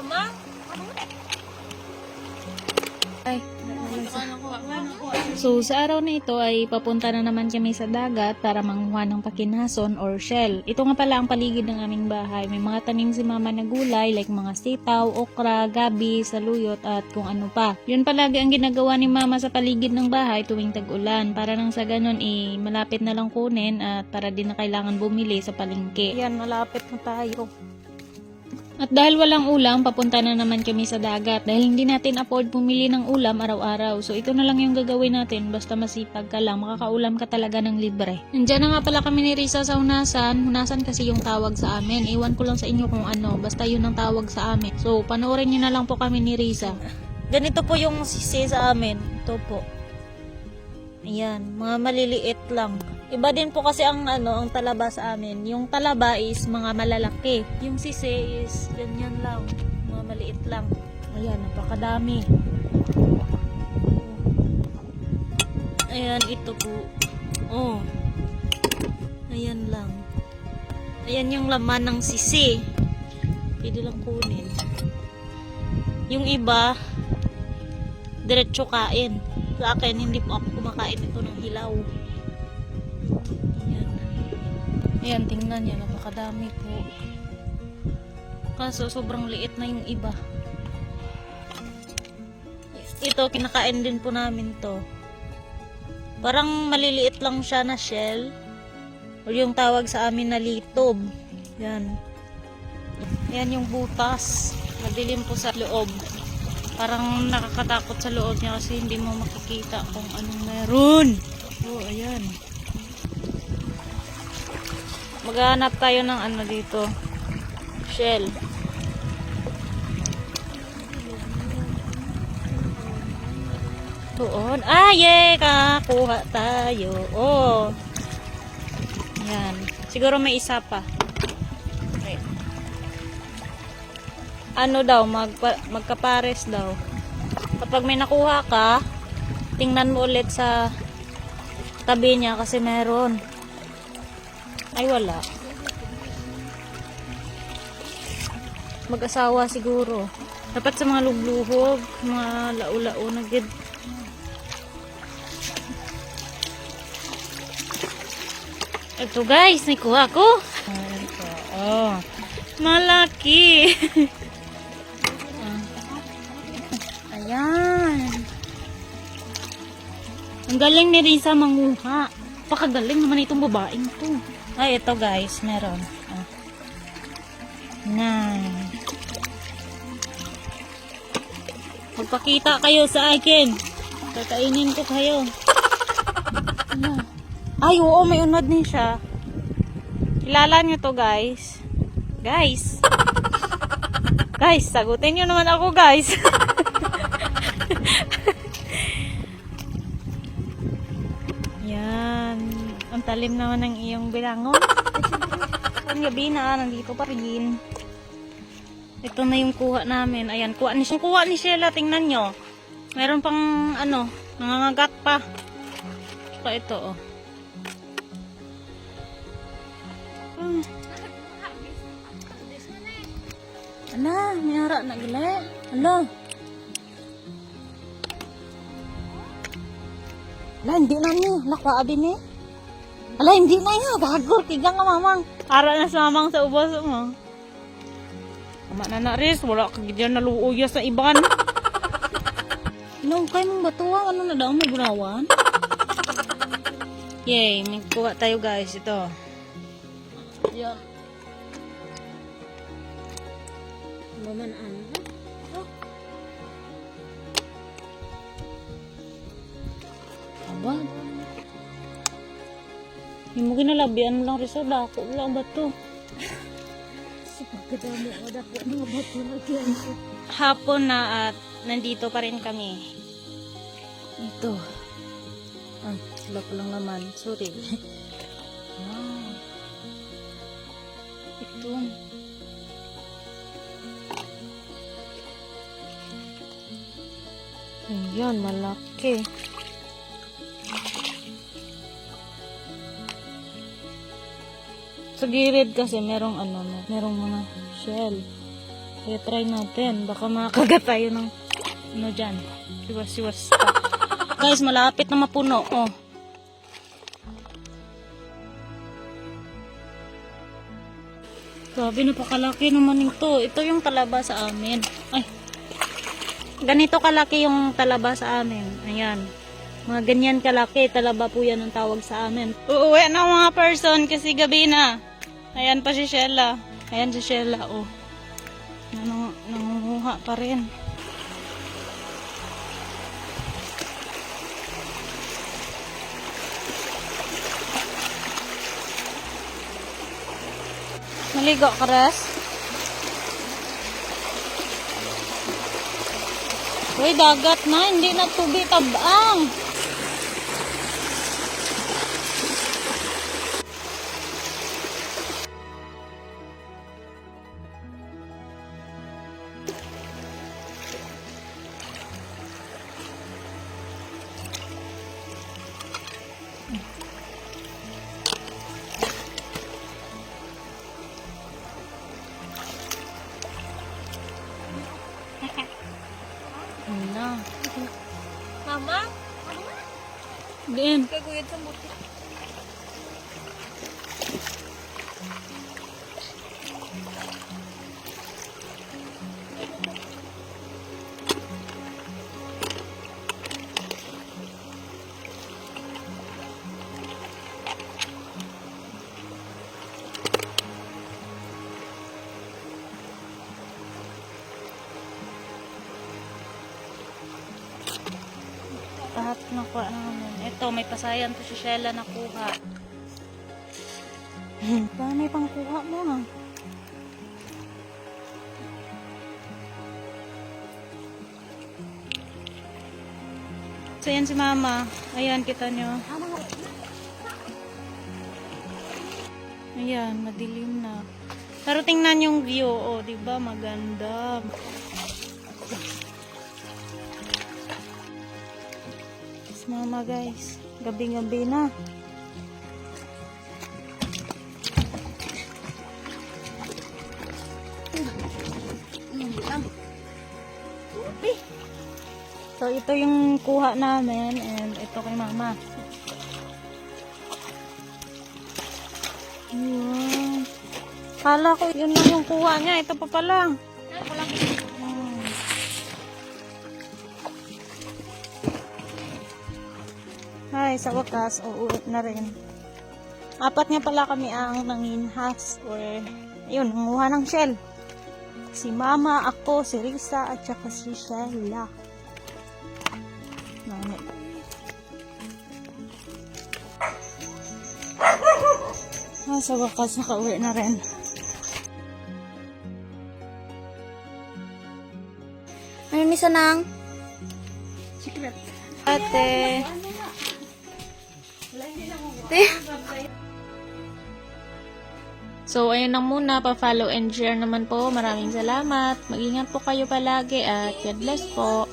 mama. Ay. So, sa araw na ito ay papunta na naman kami sa dagat para manguha ng pakinason or shell. Ito nga pala ang paligid ng aming bahay. May mga tanim si mama na gulay like mga sitaw, okra, gabi, saluyot at kung ano pa. Yun palagi ang ginagawa ni mama sa paligid ng bahay tuwing tag-ulan para nang sa ganun eh malapit na lang kunin at para din na kailangan bumili sa palengke. Yan, malapit na tayo. At dahil walang ulam, papunta na naman kami sa dagat. Dahil hindi natin afford pumili ng ulam araw-araw. So ito na lang yung gagawin natin. Basta masipag ka lang, makakaulam ka talaga ng libre. Nandiyan na nga pala kami ni Risa sa Hunasan. Hunasan kasi yung tawag sa amin. Iwan ko lang sa inyo kung ano. Basta yun ang tawag sa amin. So panoorin nyo na lang po kami ni Risa. Ganito po yung sisi sa amin. Ito po. Ayan, mga maliliit lang. Iba din po kasi ang ano, ang talaba sa amin. Yung talaba is mga malalaki. Yung sisi is ganyan lang, mga maliit lang. Ayan, napakadami. Ayan, ito po. Oh. Ayan lang. Ayan yung laman ng sisi. Pwede lang kunin. Yung iba, diretso kain. Sa akin, hindi po ako kumakain ito ng hilaw. Ayan. Ayan, tingnan niya. Napakadami po. Kaso, sobrang liit na yung iba. Ito, kinakain din po namin to. Parang maliliit lang siya na shell. O yung tawag sa amin na litob. Yan. Yan yung butas. Madilim po sa loob. Parang nakakatakot sa loob niya kasi hindi mo makikita kung anong meron. Oh, ayan. Maghanap tayo ng ano dito. Shell. Doon. Ah, yeah! Kakuha tayo. Oh. Yan. Siguro may isa pa. Okay. Ano daw, magpa, magkapares daw. Kapag may nakuha ka, tingnan mo ulit sa tabi niya kasi meron. Ay, wala. Mag-asawa siguro. Dapat sa mga lugluhog, mga lau-lao na gid. Ito guys, nakuha ko. Ito, oh. Malaki. Ayan. Ang galing ni Risa manguha. Pakagaling naman itong babaeng to. Ay, ito guys, meron. Oh. Na. Magpakita kayo sa akin. Kakainin ko kayo. Ano? Ay, oo, may unod din siya. Kilala niyo to, guys. Guys. Guys, sagutin niyo naman ako, guys. Ang talim naman ng iyong bilangon. Ang gabi na, nandito pa rin. Ito na yung kuha namin. Ayan, kuha ni, kuha ni Sheila, tingnan nyo. Meron pang, ano, nangangagat pa. Pa ito, oh. Hmm. Ala, mayara na gila. Ala. Ala, hindi na niyo. Lakwa abi ni. Ala, hindi na niyo. Gagor, tigang nga mamang. Ara na sa mamang sa ubos mo. Tama na na ris, wala ka gidyan na luuya sa iban. Nung kay mong batuwa, ano na daw, may burawan? Yay, may kuha tayo guys, ito. Yan. Maman ano? Oh. Aba. Yung mo ginalabian lang rin sa dako lang ba to? Hapon na at nandito pa rin kami. Ito. Ah, sila ko lang naman. Sorry. wow. Ito. Ayan, malaki. Sa gilid kasi merong ano, merong mga shell. Kaya try natin. Baka makagat tayo ng ano dyan. Siwas-siwas. Guys, malapit na mapuno. Oh. Grabe, napakalaki naman ito. Ito yung talaba sa amin. Ay, ganito kalaki yung talaba sa amin. Ayan. Mga ganyan kalaki. Talaba po yan ang tawag sa amin. Uuwi na mga person kasi gabi na. Ayan pa si Shella. Ayan si Shella, oh. Nang, nangunguha pa rin. Maligo ka, Res? Uy, dagat na. Hindi na tubig tabang. Nakuha namin. Ito, may pasayan to si Shella nakuha. Paano may pangkuha mo ah? So yan si mama. Ayan, kita nyo. Ayan, madilim na. Pero tingnan yung view. Oh, di ba Maganda. Mama guys. Gabi-gabi na. So, ito yung kuha namin and ito kay mama. Yun. Kala ko yun lang yung kuha niya. Ito pa pala. Hmm. Ay, sa wakas, uuwi na rin. Apat nga pala kami ang nanginhas or yun, nanguha ng shell. Si mama, ako, si Risa, at saka si Shella. Nani. Ah, sa wakas, nakauwi na rin. Ano ni Sanang? Ate. So, ayun lang muna. Pa-follow and share naman po. Maraming salamat. Mag-ingat po kayo palagi at God bless po.